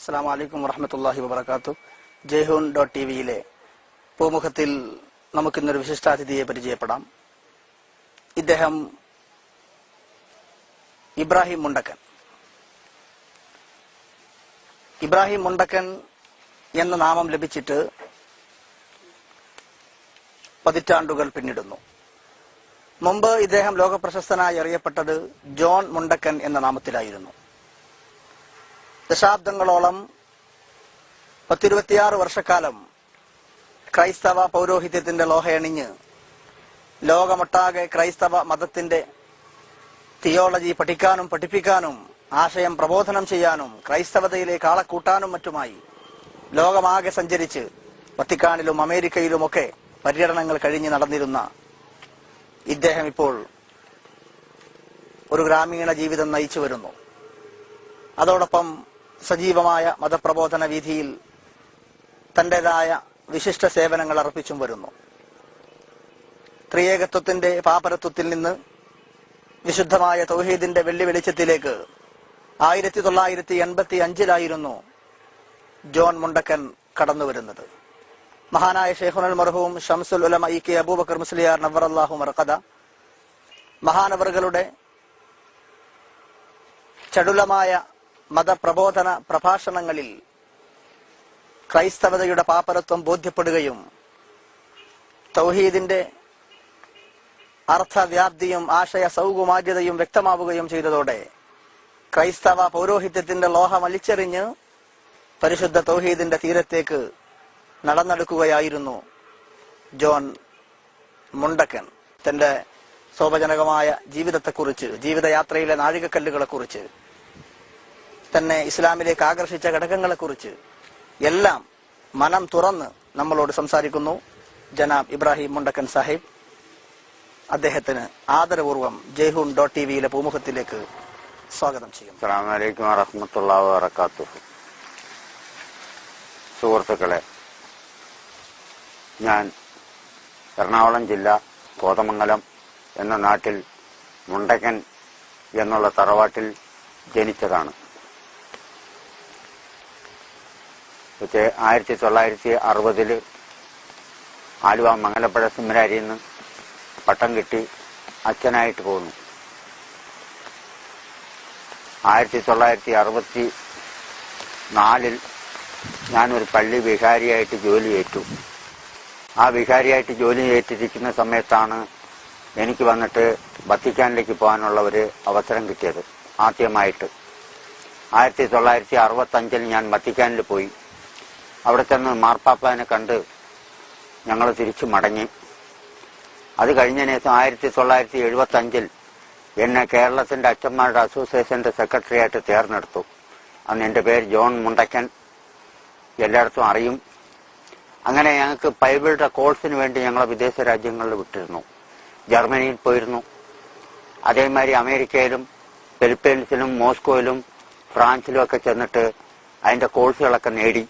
അസ്സാം വലൈക്കും വറഹമത്തല്ലാഹി വബർക്കാത്തു ജയ്ഹൂൺ ഡോട്ട് ടി വിയിലെ പൂമുഖത്തിൽ നമുക്കിന്നൊരു വിശിഷ്ടാതിഥിയെ പരിചയപ്പെടാം. ഇദ്ദേഹം ഇബ്രാഹിം മുണ്ടക്കൻ. ഇബ്രാഹിം മുണ്ടക്കൻ എന്ന നാമം ലഭിച്ചിട്ട് പതിറ്റാണ്ടുകൾ പിന്നിടുന്നു. മുമ്പ് ഇദ്ദേഹം ലോകപ്രശസ്തനായി അറിയപ്പെട്ടത് ജോൺ മുണ്ടക്കൻ എന്ന നാമത്തിലായിരുന്നു. ദശാബ്ദങ്ങളോളം പത്തിരുപത്തിയാറ് വർഷക്കാലം ക്രൈസ്തവ പൗരോഹിത്യത്തിന്റെ ലോഹയണിഞ്ഞ് ലോകമൊട്ടാകെ ക്രൈസ്തവ മതത്തിന്റെ തിയോളജി പഠിക്കാനും പഠിപ്പിക്കാനും ആശയം പ്രബോധനം ചെയ്യാനും ക്രൈസ്തവതയിലെ ആളെ കൂട്ടാനും മറ്റുമായി ലോകമാകെ സഞ്ചരിച്ച് വത്തിക്കാനിലും അമേരിക്കയിലുമൊക്കെ പര്യടനങ്ങൾ കഴിഞ്ഞ് നടന്നിരുന്ന ഇദ്ദേഹം ഇപ്പോൾ ഒരു ഗ്രാമീണ ജീവിതം നയിച്ചു വരുന്നു. അതോടൊപ്പം സജീവമായ മതപ്രബോധന വീതിയിൽ തന്റേതായ വിശിഷ്ട സേവനങ്ങൾ അർപ്പിച്ചും വരുന്നു. ത്രിയേകത്വത്തിന്റെ പാപരത്വത്തിൽ നിന്ന് വിശുദ്ധമായ തൗഹീദിന്റെ വെള്ളി വെളിച്ചത്തിലേക്ക് ആയിരത്തി തൊള്ളായിരത്തി എൺപത്തി അഞ്ചിലായിരുന്നു ജോൺ മുണ്ടക്കൻ കടന്നു വരുന്നത് മഹാനായ ഷെയ്ഖുൽ മർഹൂം ഷംസുൽ ഉലമ ഇ കെ അബൂബക്കർ മുസ്ലിയാർ നവർ അള്ളാഹു മർക്കഥ മഹാനവറുകളുടെ ചടുലമായ മതപ്രബോധന പ്രഭാഷണങ്ങളിൽ ക്രൈസ്തവതയുടെ പാപ്പരത്വം ബോധ്യപ്പെടുകയും തൗഹീദിന്റെ അർത്ഥവ്യാപ്തിയും ആശയ സൗകുമാര്യതയും വ്യക്തമാവുകയും ചെയ്തതോടെ ക്രൈസ്തവ പൗരോഹിത്യത്തിന്റെ ലോഹം അലിച്ചെറിഞ്ഞ് പരിശുദ്ധ തൗഹീദിന്റെ തീരത്തേക്ക് നടന്നെടുക്കുകയായിരുന്നു ജോൺ മുണ്ടക്കൻ. തന്റെ ശോഭജനകമായ ജീവിതത്തെക്കുറിച്ച് ജീവിതയാത്രയിലെ നാഴികക്കല്ലുകളെക്കുറിച്ച് തന്നെ ഇസ്ലാമിലേക്ക് ആകർഷിച്ച ഘടകങ്ങളെക്കുറിച്ച് എല്ലാം മനം തുറന്ന് നമ്മളോട് സംസാരിക്കുന്നു. ജനാബ് ഇബ്രാഹിം മുണ്ടക്കൻ സാഹിബ്. അദ്ദേഹത്തിന് ആദരപൂർവം ജയ്ഹൂൺ ഡോട്ട് ടി വിയിലെ പൂമുഖത്തിലേക്ക് സ്വാഗതം ചെയ്യും സുഹൃത്തുക്കളെ ഞാൻ എറണാകുളം ജില്ല കോതമംഗലം എന്ന നാട്ടിൽ മുണ്ടക്കൻ എന്നുള്ള തറവാട്ടിൽ ജനിച്ചതാണ് പക്ഷേ ആയിരത്തി തൊള്ളായിരത്തി അറുപതിൽ ആലുവ മംഗലപ്പുഴ സിമ്മരാരിയിൽ നിന്ന് പട്ടം കിട്ടി അച്ഛനായിട്ട് പോന്നു ആയിരത്തി തൊള്ളായിരത്തി അറുപത്തി നാലിൽ ഞാനൊരു പള്ളി വിഹാരിയായിട്ട് ജോലി ഏറ്റു. ആ വിഹാരിയായിട്ട് ജോലി ഏറ്റിരിക്കുന്ന സമയത്താണ് എനിക്ക് വന്നിട്ട് വത്തിക്കാനിലേക്ക് പോകാനുള്ള ഒരു അവസരം കിട്ടിയത് ആദ്യമായിട്ട്. ആയിരത്തി തൊള്ളായിരത്തി അറുപത്തി അഞ്ചിൽ ഞാൻ വത്തിക്കാനിൽ പോയി. അവിടെ ചെന്ന് മാർപ്പാപ്പാനെ കണ്ട് ഞങ്ങൾ തിരിച്ചു മടങ്ങി. അത് കഴിഞ്ഞ ശേഷം ആയിരത്തി തൊള്ളായിരത്തി എഴുപത്തി അഞ്ചിൽ എന്നെ കേരളത്തിന്റെ അച്ഛന്മാരുടെ അസോസിയേഷന്റെ സെക്രട്ടറി ആയിട്ട് തേർന്നെടുത്തു. അന്ന് എന്റെ പേര് ജോൺ മുണ്ടക്കൻ. എല്ലായിടത്തും അറിയും. അങ്ങനെ ഞങ്ങൾക്ക് ബൈബിളുടെ കോഴ്സിന് വേണ്ടി ഞങ്ങളെ വിദേശ രാജ്യങ്ങളിൽ വിട്ടിരുന്നു. ജർമ്മനിയിൽ പോയിരുന്നു. അതേമാതിരി അമേരിക്കയിലും ഫിലിപ്പീൻസിലും മോസ്കോയിലും ഫ്രാൻസിലും ഒക്കെ ചെന്നിട്ട് അതിന്റെ കോഴ്സുകളൊക്കെ നേടി.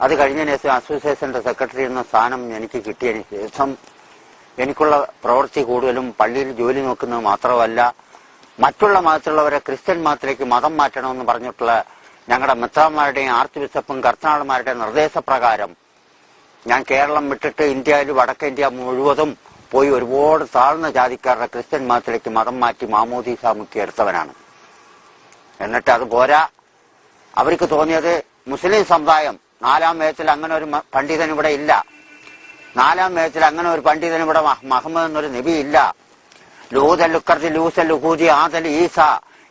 അത് കഴിഞ്ഞതിന് ശേഷം അസോസിയേഷന്റെ സെക്രട്ടറി എന്ന സ്ഥാനം എനിക്ക് കിട്ടിയതിന് ശേഷം എനിക്കുള്ള പ്രവൃത്തി കൂടുതലും പള്ളിയിൽ ജോലി നോക്കുന്നത് മാത്രമല്ല മറ്റുള്ള മതത്തിലുള്ളവരെ ക്രിസ്ത്യൻ മതത്തിലേക്ക് മതം മാറ്റണമെന്ന് പറഞ്ഞിട്ടുള്ള ഞങ്ങളുടെ മെത്രാന്മാരുടെയും ആർച്ച് ബിഷപ്പും കർത്തനാളുമാരുടെയും നിർദ്ദേശപ്രകാരം ഞാൻ കേരളം വിട്ടിട്ട് ഇന്ത്യയിൽ വടക്കേ ഇന്ത്യ മുഴുവതും പോയി ഒരുപാട് താഴ്ന്ന ജാതിക്കാരുടെ ക്രിസ്ത്യൻ മതത്തിലേക്ക് മതം മാറ്റി മാമോദീസ മുക്കി എടുത്തവനാണ്. എന്നിട്ട് അത് പോരാ. അവർക്ക് തോന്നിയത് മുസ്ലിം സമുദായം നാലാം വേദത്തിൽ അങ്ങനെ ഒരു പണ്ഡിതൻ ഇവിടെ ഇല്ല. നാലാം വേദത്തിൽ അങ്ങനെ ഒരു പണ്ഡിതൻ ഇവിടെ മഹമ്മദ് എന്നൊരു നബി ഇല്ല. ലൂതൽ ലൂതല്ലുക്കർത്തി ലൂസൽ ലുഹൂദി ആദൽ ഈസ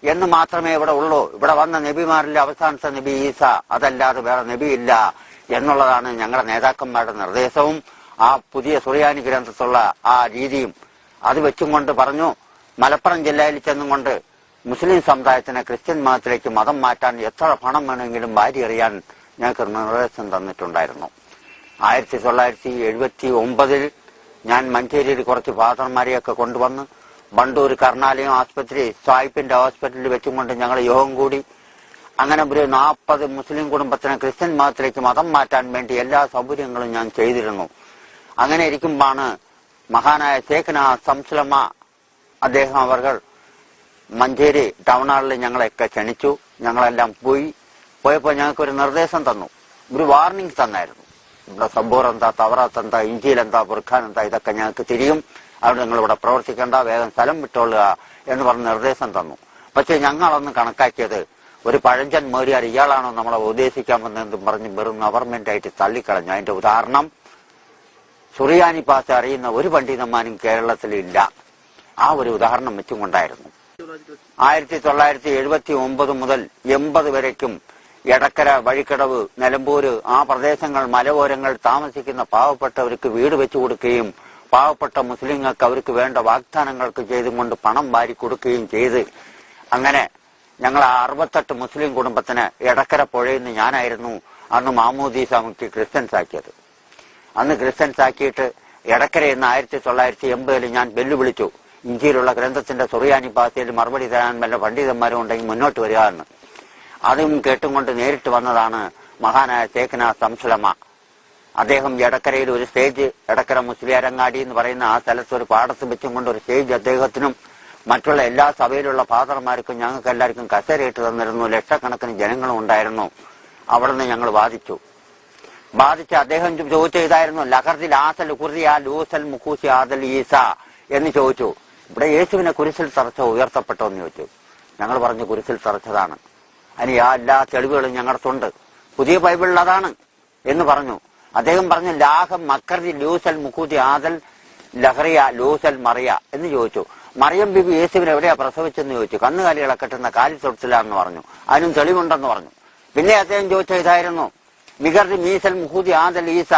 എന്ന് മാത്രമേ ഇവിടെ ഉള്ളൂ. ഇവിടെ വന്ന നബിമാരിലെ അവസാനത്തെ നബി ഈസ. അതല്ലാതെ വേറെ നബി ഇല്ല എന്നുള്ളതാണ് ഞങ്ങളുടെ നേതാക്കന്മാരുടെ നിർദ്ദേശവും. ആ പുതിയ സുറിയാനി ഗ്രന്ഥത്തുള്ള ആ രീതിയും. അത് വെച്ചും കൊണ്ട് പറഞ്ഞു മലപ്പുറം ജില്ലയിൽ ചെന്നും കൊണ്ട് മുസ്ലിം സമുദായത്തിനെ ക്രിസ്ത്യൻ മതത്തിലേക്ക് മതം മാറ്റാൻ എത്ര പണം വേണമെങ്കിലും വാരി എറിയാൻ ഞങ്ങൾക്ക് കൃമനിർദ്ദേശം തന്നിട്ടുണ്ടായിരുന്നു. ആയിരത്തി തൊള്ളായിരത്തി എഴുപത്തി ഒമ്പതിൽ ഞാൻ മഞ്ചേരിയിൽ കുറച്ച് ഫാദർമാരെയൊക്കെ കൊണ്ടുവന്ന് ബണ്ടൂർ കർണാലയം ആസ്പത്രി സായിപ്പിന്റെ ഹോസ്പിറ്റലിൽ വെച്ചും കൊണ്ട് ഞങ്ങൾ യോഗം കൂടി. അങ്ങനെ ഒരു നാൽപ്പത് മുസ്ലിം കുടുംബത്തിനെ ക്രിസ്ത്യൻ മതത്തിലേക്ക് മതം മാറ്റാൻ വേണ്ടി എല്ലാ സൗകര്യങ്ങളും ഞാൻ ചെയ്തിരുന്നു. അങ്ങനെ ഇരിക്കുമ്പോഴാണ് മഹാനായ ശേഖന സംസ്ലമ അദ്ദേഹം അവർ മഞ്ചേരി ടൗൺ ഹാളിൽ ഞങ്ങളെയൊക്കെ ക്ഷണിച്ചു. ഞങ്ങളെല്ലാം പോയി. പോയപ്പോൾ ഞങ്ങൾക്ക് ഒരു നിർദ്ദേശം തന്നു. ഒരു വാർണിംഗ് തന്നായിരുന്നു. ഇവിടെ സബൂർ എന്താ തവറാത്ത് എന്താ ഇഞ്ചിയിൽ എന്താ ബുർഖാൻ എന്താ ഇതൊക്കെ ഞങ്ങൾക്ക് തിരിയും. അവിടെ നിങ്ങൾ ഇവിടെ പ്രവർത്തിക്കേണ്ട വേഗം സ്ഥലം വിട്ടോളുക എന്ന് പറഞ്ഞ നിർദ്ദേശം തന്നു. പക്ഷെ ഞങ്ങളൊന്ന് കണക്കാക്കിയത് ഒരു പഴഞ്ചൻ മേടിയാർ ഇയാളാണോ നമ്മളെ ഉദ്ദേശിക്കാൻ വന്നതെന്നും പറഞ്ഞ് വെറും ഗവൺമെന്റ് ആയിട്ട് തള്ളിക്കളഞ്ഞു. അതിന്റെ ഉദാഹരണം സുറിയാനി പാസ് അറിയുന്ന ഒരു പണ്ഡിതന്മാരും കേരളത്തിലില്ല. ആ ഒരു ഉദാഹരണം വെച്ചും കൊണ്ടായിരുന്നു. ആയിരത്തി തൊള്ളായിരത്തി എഴുപത്തി ഒമ്പത് മുതൽ എൺപത് വരയ്ക്കും എടക്കര വഴിക്കടവ് നിലമ്പൂര് ആ പ്രദേശങ്ങൾ മലയോരങ്ങൾ താമസിക്കുന്ന പാവപ്പെട്ടവർക്ക് വീട് വെച്ചു കൊടുക്കുകയും പാവപ്പെട്ട മുസ്ലിങ്ങൾക്ക് അവർക്ക് വേണ്ട വാഗ്ദാനങ്ങൾക്ക് ചെയ്തുകൊണ്ട് പണം വാരി കൊടുക്കുകയും ചെയ്ത്. അങ്ങനെ ഞങ്ങൾ അറുപത്തെട്ട് മുസ്ലിം കുടുംബത്തിന് എടക്കര പുഴയിൽ നിന്ന് ഞാനായിരുന്നു അന്ന് മാമൂദീസ മുക്കി ക്രിസ്ത്യൻസ് ആക്കിയത് അന്ന് ക്രിസ്ത്യൻസ് ആക്കിയിട്ട് എടക്കര എന്ന് ആയിരത്തി തൊള്ളായിരത്തി എൺപതിൽ ഞാൻ വെല്ലുവിളിച്ചു. ഇന്ത്യയിലുള്ള ഗ്രന്ഥത്തിന്റെ സുറിയാനി ഭാഷയിൽ മറുപടി തരാൻ വല്ല പണ്ഡിതന്മാരും ഉണ്ടെങ്കിൽ മുന്നോട്ട് വരിക എന്ന്. അതും കേട്ടുകൊണ്ട് നേരിട്ട് വന്നതാണ് മഹാനായ ശേഖന സംസുലമ അദ്ദേഹം എടക്കരയിൽ ഒരു സ്റ്റേജ് എടക്കര മുസ്ലിയാരങ്ങാടി എന്ന് പറയുന്ന ആ സ്ഥലത്ത് ഒരു പാടത്ത് വെച്ചും കൊണ്ട് ഒരു സ്റ്റേജ് അദ്ദേഹത്തിനും മറ്റുള്ള എല്ലാ സഭയിലുള്ള ഫാദർമാർക്കും ഞങ്ങൾക്ക് എല്ലാവർക്കും കസേരയിട്ട് തന്നിരുന്നു. ലക്ഷക്കണക്കിന് ജനങ്ങളും ഉണ്ടായിരുന്നു. അവിടുന്ന് ഞങ്ങൾ വാദിച്ചു. ബാധിച്ച് അദ്ദേഹം ചോദിച്ച ഇതായിരുന്നു ലഹർദിൽ ആസൽ ലൂസൽ മുഖൂസി ആദൽ ഈസ എന്ന് ചോദിച്ചു. ഇവിടെ യേശുവിനെ കുരിശിൽ തറച്ച ഉയർത്തപ്പെട്ടോ എന്ന് ചോദിച്ചു. ഞങ്ങൾ പറഞ്ഞു കുരിശിൽ തറച്ചതാണ്. അതിന് എല്ലാ തെളിവുകളും ഞങ്ങളുടെ പുതിയ ബൈബിളിൽ അതാണ് എന്ന് പറഞ്ഞു. അദ്ദേഹം പറഞ്ഞു ലാഹം മക്കർജി ലൂസൽ മുഖൂതി ആദൽ ലഹറിയ ലൂസൽ മറിയ എന്ന് ചോദിച്ചു. മറിയം ബിബി യേശുവിനെ എവിടെയാ പ്രസവിച്ചെന്ന് ചോദിച്ചു. കന്നുകാലികളെ കെട്ടുന്ന കാലി തൊട്ടിലാണെന്ന് പറഞ്ഞു. അതിനും തെളിവുണ്ടെന്ന് പറഞ്ഞു. പിന്നെ അദ്ദേഹം ചോദിച്ച ഇതായിരുന്നു മികർജി മീസൽ മുഹൂദി ആദൽ ഈസ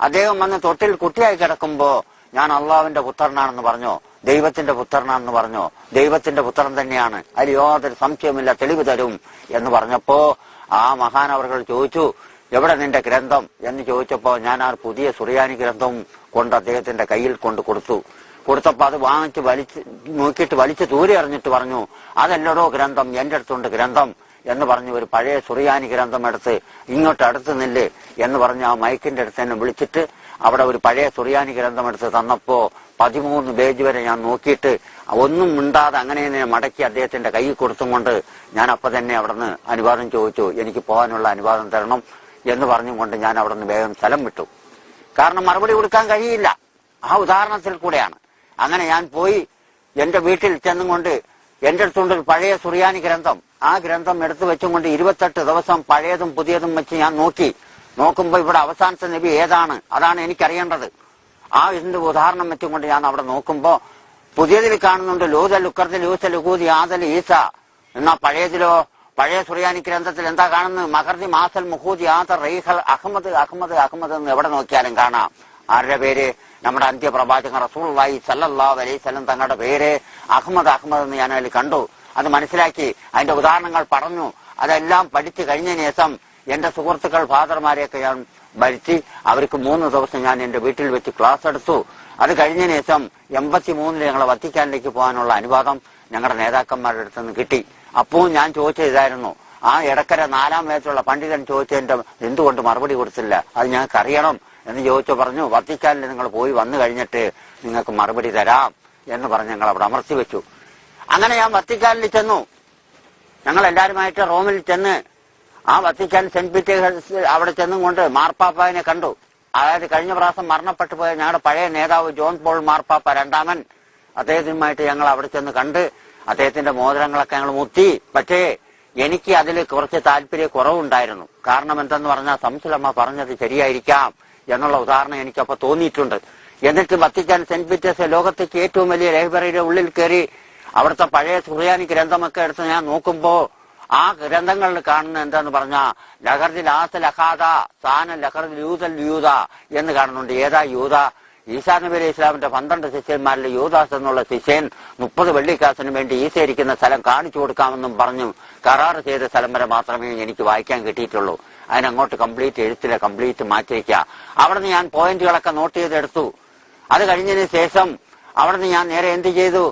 അദ്ദേഹം വന്ന് തൊട്ടിൽ കുട്ടിയായി കിടക്കുമ്പോ ഞാൻ അള്ളാവിന്റെ പുത്രനാണെന്ന് പറഞ്ഞോ. ദൈവത്തിന്റെ പുത്രനാണെന്ന് പറഞ്ഞു? ദൈവത്തിന്റെ പുത്രൻ തന്നെയാണ്. അതിൽ യാതൊരു സംശയമില്ല തെളിവ് തരും എന്ന് പറഞ്ഞപ്പോ ആ മഹാൻ അവർകൾ ചോദിച്ചു എവിടെ നിന്റെ ഗ്രന്ഥം? എന്ന് ചോദിച്ചപ്പോ ഞാൻ ആ പുതിയ സുറിയാനി ഗ്രന്ഥം കൊണ്ട് അദ്ദേഹത്തിന്റെ കയ്യിൽ കൊണ്ട് കൊടുത്തു. കൊടുത്തപ്പോ അത് വാങ്ങിച്ച് വലിച്ച് നോക്കിയിട്ട് വലിച്ച് ദൂരെ എറിഞ്ഞിട്ട് പറഞ്ഞു അതല്ലടോ ഗ്രന്ഥം? എന്റെ അടുത്തുണ്ട് ഗ്രന്ഥം. എന്ന് പറഞ്ഞു ഒരു പഴയ സുറിയാനി ഗ്രന്ഥം എടുത്ത് ഇങ്ങോട്ട് അടുത്ത് നില്ല് എന്ന് പറഞ്ഞ് ആ മൈക്കിന്റെ അടുത്ത് തന്നെ വിളിച്ചിട്ട് അവിടെ ഒരു പഴയ സുറിയാനി ഗ്രന്ഥം എടുത്ത് തന്നപ്പോ പതിമൂന്ന് പേജ് വരെ ഞാൻ നോക്കിയിട്ട് ഒന്നും മിണ്ടാതെ അങ്ങനെ തന്നെ മടക്കി അദ്ദേഹത്തിന്റെ കൈ കൊടുത്തും കൊണ്ട് ഞാൻ അപ്പൊ തന്നെ അവിടുന്ന് അനുവാദം ചോദിച്ചു എനിക്ക് പോകാനുള്ള അനുവാദം തരണം എന്ന് പറഞ്ഞുകൊണ്ട് ഞാൻ അവിടുന്ന് വേഗം സ്ഥലം വിട്ടു. കാരണം മറുപടി കൊടുക്കാൻ കഴിയില്ല. ആ ഉദാഹരണത്തിൽ കൂടെയാണ്. അങ്ങനെ ഞാൻ പോയി എന്റെ വീട്ടിൽ ചെന്നും കൊണ്ട് എന്റെ അടുത്തുണ്ട് ഒരു പഴയ സുറിയാനി ഗ്രന്ഥം. ആ ഗ്രന്ഥം എടുത്തു വെച്ചും കൊണ്ട് ഇരുപത്തെട്ട് ദിവസം പഴയതും പുതിയതും വെച്ച് ഞാൻ നോക്കി. നോക്കുമ്പോ ഇവിടെ അവസാനത്തെ നബി ഏതാണ്? അതാണ് എനിക്കറിയേണ്ടത്. ആ ഇതിന്റെ ഉദാഹരണം വെച്ചുകൊണ്ട് ഞാൻ അവിടെ നോക്കുമ്പോ പുതിയതിൽ കാണുന്നുണ്ട് ലൂത ലുക്കർത്ത് ലൂസ ലുകൂതി ആദൽ ഈസ. എന്നാ പഴയതിലോ പഴയ സുറിയാനി ഗ്രന്ഥത്തിൽ എന്താ കാണുന്നത്? മഹർദി മാസൽ മുഹൂദി ആദർ റീഹൽ അഹമ്മദ് അഹമ്മദ് അഹമ്മദ് എന്ന് എവിടെ നോക്കിയാലും കാണാം. ആരുടെ പേര്? നമ്മുടെ അന്ത്യപ്രവാചകൻ റസൂള്ളി സല്ലല്ലാ അലൈഹി സ്വലം തങ്ങളുടെ പേര് അഹമ്മദ് അഹമ്മദ് എന്ന് ഞാൻ അതിൽ കണ്ടു. അത് മനസ്സിലാക്കി അതിന്റെ ഉദാഹരണങ്ങൾ പറഞ്ഞു. അതെല്ലാം പഠിച്ചു കഴിഞ്ഞ ശേഷം എന്റെ സുഹൃത്തുക്കൾ ഫാദർമാരെയൊക്കെ ഞാൻ ഭരിച്ച് അവർക്ക് മൂന്ന് ദിവസം ഞാൻ എന്റെ വീട്ടിൽ വെച്ച് ക്ലാസ് എടുത്തു. അത് കഴിഞ്ഞ ശേഷം എൺപത്തി മൂന്നിൽ ഞങ്ങളെ വത്തിക്കാനിലേക്ക് പോകാനുള്ള അനുവാദം ഞങ്ങളുടെ നേതാക്കന്മാരുടെ അടുത്ത് നിന്ന് കിട്ടി. അപ്പോൾ ഞാൻ ചോദിച്ച ഇതായിരുന്നു. ആ ഇടക്കര നാലാം വയസ്സുള്ള പണ്ഡിതൻ ചോദിച്ചതിന്റെ എന്തുകൊണ്ട് മറുപടി കൊടുത്തില്ല? അത് ഞങ്ങൾക്ക് അറിയണം എന്ന് ചോദിച്ചു പറഞ്ഞു വത്തിക്കാനിൽ നിങ്ങൾ പോയി വന്നു കഴിഞ്ഞിട്ട് നിങ്ങൾക്ക് മറുപടി തരാം എന്ന് പറഞ്ഞ് ഞങ്ങൾ അവിടെ അമർത്തി വെച്ചു. അങ്ങനെ ഞാൻ വത്തിക്കാനിൽ ചെന്നു. ഞങ്ങൾ എല്ലാവരുമായിട്ട് റോമിൽ ചെന്ന് ആ വത്തിക്കാൻ സെന്റ് പീറ്റേഴ്സ് അവിടെ ചെന്നും കൊണ്ട് മാർപ്പാപ്പാവിനെ കണ്ടു. അതായത് കഴിഞ്ഞ പ്രാവശ്യം മരണപ്പെട്ടു പോയ ഞങ്ങളുടെ പഴയ നേതാവ് ജോൺ പോൾ മാർപ്പാപ്പ രണ്ടാമൻ. അദ്ദേഹത്തിനുമായിട്ട് ഞങ്ങൾ അവിടെ ചെന്ന് കണ്ട് അദ്ദേഹത്തിന്റെ മോതിരങ്ങളൊക്കെ ഞങ്ങൾ മുത്തി. പക്ഷേ എനിക്ക് അതിൽ കുറച്ച് താല്പര്യ കുറവുണ്ടായിരുന്നു. കാരണം എന്തെന്ന് പറഞ്ഞാൽ സംസുലമ്മ പറഞ്ഞത് ശരിയായിരിക്കാം എന്നുള്ള ഉദാഹരണം എനിക്കപ്പോ തോന്നിയിട്ടുണ്ട്. എന്നിട്ട് വത്തിക്കാൻ സെന്റ് പീറ്റേഴ്സ് ലോകത്തേക്ക് ഏറ്റവും വലിയ ലൈബ്രറിയുടെ ഉള്ളിൽ കയറി അവിടുത്തെ പഴയ സുറിയാനി ഗ്രന്ഥമൊക്കെ എടുത്ത് ഞാൻ നോക്കുമ്പോ ആ ഗ്രന്ഥങ്ങളിൽ കാണുന്ന എന്താന്ന് പറഞ്ഞ ലഹർദി ലാസ ലഹാദ സാന ലഹർദി യൂതൽ യൂത എന്ന് കാണുന്നുണ്ട്. ഏതാ യൂത ഈസാ നബി അലൈഹി ഇസ്ലാമിന്റെ പന്ത്രണ്ട് ശിഷ്യന്മാരിൽ യൂദാസ് എന്നുള്ള ശിഷ്യൻ മുപ്പത് വെള്ളിക്കാസിന് വേണ്ടി ഈസ ഇരിക്കുന്ന സ്ഥലം കാണിച്ചു കൊടുക്കാമെന്നും പറഞ്ഞു കരാർ ചെയ്ത സ്ഥലം വരെ മാത്രമേ എനിക്ക് വായിക്കാൻ കിട്ടിയിട്ടുള്ളൂ. അതിനങ്ങോട്ട് കംപ്ലീറ്റ് എഴുത്തിലെ കംപ്ലീറ്റ് മാറ്റിവെക്കുക അവിടുന്ന് ഞാൻ പോയിന്റുകളൊക്കെ നോട്ട് ചെയ്തെടുത്തു. അത് കഴിഞ്ഞതിന് ശേഷം അവിടുന്ന് ഞാൻ നേരെ എന്ത് ചെയ്തു?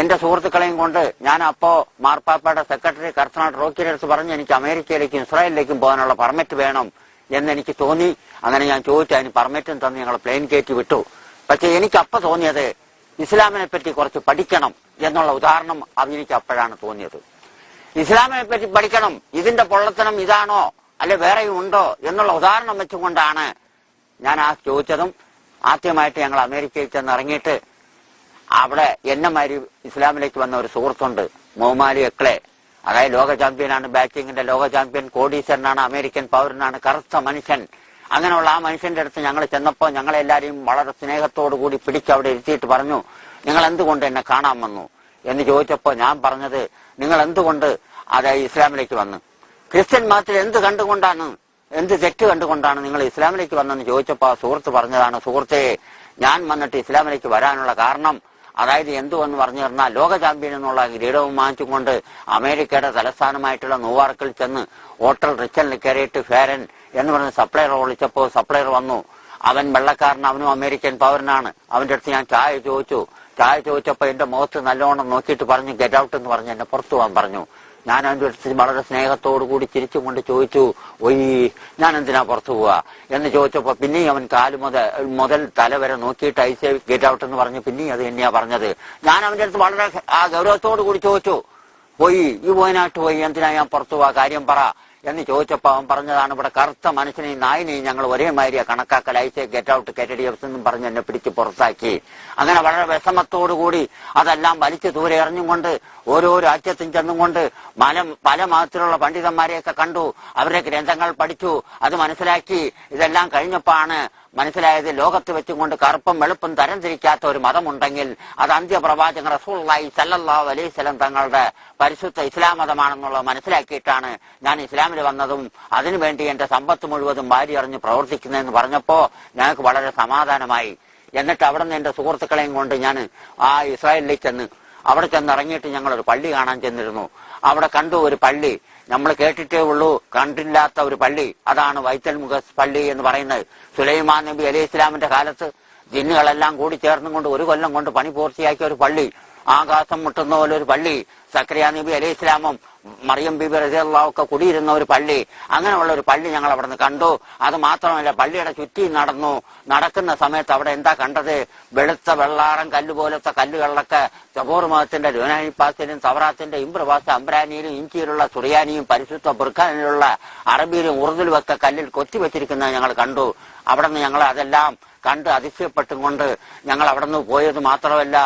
എന്റെ സുഹൃത്തുക്കളെയും കൊണ്ട് ഞാൻ അപ്പോ മാർപ്പാപ്പയുടെ സെക്രട്ടറി കർത്തനാട് റോക്കിനടുത്ത് പറഞ്ഞ് എനിക്ക് അമേരിക്കയിലേക്കും ഇസ്രായേലിലേക്കും പോകാനുള്ള പെർമിറ്റ് വേണം എന്ന് എനിക്ക് തോന്നി. അങ്ങനെ ഞാൻ ചോദിച്ചു അതിന് പെർമിറ്റും തന്ന് ഞങ്ങൾ പ്ലെയിൻ കയറ്റി വിട്ടു. പക്ഷെ എനിക്ക് അപ്പൊ തോന്നിയത് ഇസ്ലാമിനെ പറ്റി കുറച്ച് പഠിക്കണം എന്നുള്ള ഉദാഹരണം എനിക്ക് അപ്പോഴാണ് തോന്നിയത്. ഇസ്ലാമിനെ പറ്റി പഠിക്കണം ഇതിന്റെ പൊള്ളത്തനം ഇതാണോ അല്ലെ വേറെയും ഉണ്ടോ എന്നുള്ള ഉദാഹരണം വെച്ചുകൊണ്ടാണ് ഞാൻ ആ ചോദിച്ചതും. ആദ്യമായിട്ട് ഞങ്ങൾ അമേരിക്കയിൽ ചെന്ന് ഇറങ്ങിയിട്ട് അവിടെ എന്നെ എന്നെമാരി ഇസ്ലാമിലേക്ക് വന്ന ഒരു സുഹൃത്തുണ്ട് മുഹമാലി എക്ലെ. അതായത് ലോക ചാമ്പ്യനാണ് ബാറ്റിംഗിന്റെ ലോക ചാമ്പ്യൻ കോടീശ്വരനാണ് അമേരിക്കൻ പൗരനാണ് കറുത്ത മനുഷ്യൻ. അങ്ങനെയുള്ള ആ മനുഷ്യന്റെ അടുത്ത് ഞങ്ങൾ ചെന്നപ്പോൾ ഞങ്ങളെല്ലാരെയും വളരെ സ്നേഹത്തോടു കൂടി പിടിച്ച് അവിടെ ഇരുത്തിയിട്ട് പറഞ്ഞു നിങ്ങൾ എന്തുകൊണ്ട് എന്നെ കാണാൻ വന്നു? എന്ന് ചോദിച്ചപ്പോൾ ഞാൻ പറഞ്ഞത് നിങ്ങൾ എന്തുകൊണ്ട് അതായത് ഇസ്ലാമിലേക്ക് വന്നു? ക്രിസ്ത്യൻ മതത്തിൽ എന്ത് കണ്ടുകൊണ്ടാണ് എന്ത് തെറ്റ് കണ്ടുകൊണ്ടാണ് നിങ്ങൾ ഇസ്ലാമിലേക്ക് വന്നെന്ന് ചോദിച്ചപ്പോൾ ആ സുഹൃത്ത് പറഞ്ഞതാണ് സുഹൃത്തെ ഞാൻ വന്നിട്ട് ഇസ്ലാമിലേക്ക് വരാനുള്ള കാരണം അതായത് എന്തുവെന്ന് പറഞ്ഞു തന്നാൽ ലോക ചാമ്പ്യൻ എന്നുള്ള കിരീടവും വാങ്ങിച്ചുകൊണ്ട് അമേരിക്കയുടെ തലസ്ഥാനമായിട്ടുള്ള ന്യൂവാർക്കിൽ ചെന്ന് ഹോട്ടൽ റിച്ചനിൽ കയറിയിട്ട് ഫേരൻ എന്ന് പറഞ്ഞ് സപ്ലയർ വിളിച്ചപ്പോൾ സപ്ലയർ വന്നു. അവൻ വെള്ളക്കാരൻ അവനും അമേരിക്കൻ പൗരനാണ്. അവന്റെ അടുത്ത് ഞാൻ ചായ ചോദിച്ചു. ചായ ചോദിച്ചപ്പോൾ എന്റെ മുഖത്ത് നല്ലോണം നോക്കിയിട്ട് പറഞ്ഞു ഗെറ്റ് ഔട്ട് എന്ന് പറഞ്ഞു എന്നെ പുറത്തു പോകാൻ പറഞ്ഞു. ഞാൻ അടുത്ത് വളരെ സ്നേഹത്തോടു കൂടി ചിരിച്ചു കൊണ്ട് ചോദിച്ചു ഒയ് ഞാൻ എന്തിനാ പുറത്തു പോവാ? എന്ന് ചോദിച്ചപ്പോ പിന്നെയും അവൻ കാൽ മുതൽ മുതൽ തല വരെ നോക്കിയിട്ട് ഐ ഐസേ ഗെറ്റ് ഔട്ട് എന്ന് പറഞ്ഞു പിന്നെയും അത് തന്നെയാ പറഞ്ഞത്. ഞാൻ അവന്റെ അടുത്ത് വളരെ ആ ഗൗരവത്തോടു കൂടി ചോദിച്ചു പോയി ഈ പോയിനായിട്ട് പോയി എന്തിനാ ഞാൻ പുറത്തു പോവാ? കാര്യം പറ. എന്ന് ചോദിച്ചപ്പോ അവൻ പറഞ്ഞതാണ് ഇവിടെ കറുത്ത മനുഷ്യനെയും നായിനെയും ഞങ്ങൾ ഒരേ മാതിരിയാ കണക്കാക്കൽ അയച്ച് ഗെറ്റ് ഔട്ട് കെറ്റഡി എന്നും പറഞ്ഞ് എന്നെ പിടിച്ച് പുറത്താക്കി. അങ്ങനെ വളരെ വിഷമത്തോടു കൂടി അതെല്ലാം വലിച്ചു ദൂരെ എറിഞ്ഞുകൊണ്ട് ഓരോ രാജ്യത്തും ചെന്നുകൊണ്ട് പല പല മതത്തിലുള്ള പണ്ഡിതന്മാരെയൊക്കെ കണ്ടു. അവരുടെ ഗ്രന്ഥങ്ങൾ പഠിച്ചു. അത് മനസ്സിലാക്കി. ഇതെല്ലാം കഴിഞ്ഞപ്പോഴാണ് മനസ്സിലായത് ലോകത്ത് വെച്ചുകൊണ്ട് കറുപ്പും വെളുപ്പും തരംതിരിക്കാത്ത ഒരു മതമുണ്ടെങ്കിൽ അത് അന്ത്യപ്രവാചകൻ റസൂള്ളായി അലൈഹി സ്വലം തങ്ങളുടെ പരിശുദ്ധ ഇസ്ലാം മതമാണെന്നുള്ളത് മനസ്സിലാക്കിയിട്ടാണ് ഞാൻ ഇസ്ലാമിൽ വന്നതും അതിനുവേണ്ടി എന്റെ സമ്പത്ത് മുഴുവതും വാരി അറിഞ്ഞ് പ്രവർത്തിക്കുന്നതെന്ന് പറഞ്ഞപ്പോ ഞങ്ങൾക്ക് വളരെ സമാധാനമായി. എന്നിട്ട് അവിടെ നിന്ന് എന്റെ സുഹൃത്തുക്കളെയും കൊണ്ട് ഞാൻ ആ ഇസ്രായേലിലേക്ക് ചെന്ന് അവിടെ ചെന്ന് ഇറങ്ങിയിട്ട് ഞങ്ങൾ ഒരു പള്ളി കാണാൻ ചെന്നിരുന്നു. അവിടെ കണ്ടു ഒരു പള്ളി. നമ്മൾ കേട്ടിട്ടേ ഉള്ളൂ കണ്ടില്ലാത്ത ഒരു പള്ളി. അതാണ് വൈത്തൽ മുഖസ് പള്ളി എന്ന് പറയുന്നത്. സുലൈമാൻ നബി അലൈഹി ഇസ്ലാമിന്റെ കാലത്ത് ജിന്നുകളെല്ലാം കൂടി ചേർന്നും കൊണ്ട് ഒരു കൊല്ലം കൊണ്ട് പണി പൂർത്തിയാക്കിയ ഒരു പള്ളി. ആകാശം മുട്ടുന്ന പോലെ ഒരു പള്ളി. സക്രിയ നബി അലൈഹി ഇസ്ലാമും മറിയം ബിബി റസിയല്ലാഹു ഒക്കെ കുടിയിരുന്ന ഒരു പള്ളി. അങ്ങനെയുള്ള ഒരു പള്ളി ഞങ്ങൾ അവിടെ നിന്ന് കണ്ടു. അത് മാത്രമല്ല പള്ളിയുടെ ചുറ്റി നടന്നു. നടക്കുന്ന സമയത്ത് അവിടെ എന്താ കണ്ടത്? വെളുത്ത വെള്ളാറം കല്ല് പോലത്തെ കല്ലുകളിലൊക്കെ ചബോർ മതത്തിന്റെ ലുനാനിപ്പാസിലും സവറാത്തിന്റെ ഇംപ്രവാസ അംബ്രാനിയിലും ഇഞ്ചിയിലുള്ള സുറിയാനിയും പരിശുദ്ധ ബുർഖാനിലുള്ള അറബിയിലും ഉറുദുലുമൊക്കെ കല്ലിൽ കൊത്തിവെച്ചിരിക്കുന്നത് ഞങ്ങൾ കണ്ടു. അവിടെ നിന്ന് ഞങ്ങൾ അതെല്ലാം കണ്ട് അതിശയപ്പെട്ടും കൊണ്ട് ഞങ്ങൾ അവിടെ നിന്ന് പോയത് മാത്രമല്ല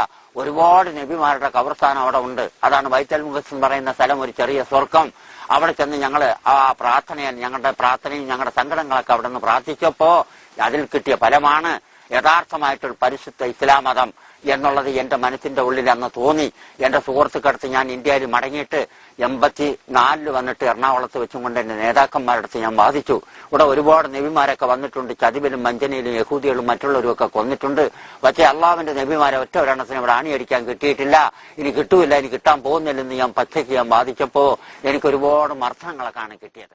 ഒരുപാട് നബിമാരുടെ കബർസ്ഥാനം അവിടെ ഉണ്ട്. അതാണ് വൈത്തൽ മുഖസ് പറയുന്ന സ്ഥലം ഒരു ചെറിയ സ്വർഗം. അവിടെ ചെന്ന് ഞങ്ങൾ ആ പ്രാർത്ഥനയിൽ ഞങ്ങളുടെ പ്രാർത്ഥനയും ഞങ്ങളുടെ സങ്കടങ്ങളൊക്കെ അവിടെ നിന്ന് പ്രാർത്ഥിച്ചപ്പോ അതിൽ കിട്ടിയ ഫലമാണ് യഥാർത്ഥമായിട്ടൊരു പരിശുദ്ധ ഇസ്ലാം മതം എന്നുള്ളത് എന്റെ മനസ്സിന്റെ ഉള്ളിൽ അന്ന് തോന്നി. എന്റെ സുഹൃത്തുക്കടുത്ത് ഞാൻ ഇന്ത്യയിൽ മടങ്ങിയിട്ട് എൺപത്തി നാലിൽ വന്നിട്ട് എറണാകുളത്ത് വെച്ചും കൊണ്ട് എന്റെ നേതാക്കന്മാരുടെ അടുത്ത് ഞാൻ വാദിച്ചു. ഇവിടെ ഒരുപാട് നബിമാരൊക്കെ വന്നിട്ടുണ്ട്. ചതിവിലും മഞ്ചനയിലും യഹൂദികളും മറ്റുള്ളവരും ഒക്കെ കൊന്നിട്ടുണ്ട്. പക്ഷേ അള്ളാവിന്റെ നബിമാരെ ഒറ്റ ഒരെണ്ണത്തിന് ഇവിടെ അണിയടിക്കാൻ കിട്ടിയിട്ടില്ല. ഇനി കിട്ടൂല ഇനി കിട്ടാൻ പോകുന്നില്ലെന്ന് ഞാൻ പച്ചയ്ക്ക് ഞാൻ വാദിച്ചപ്പോ എനിക്ക് ഒരുപാട് മർദ്ദനങ്ങളൊക്കെയാണ് കിട്ടിയത്.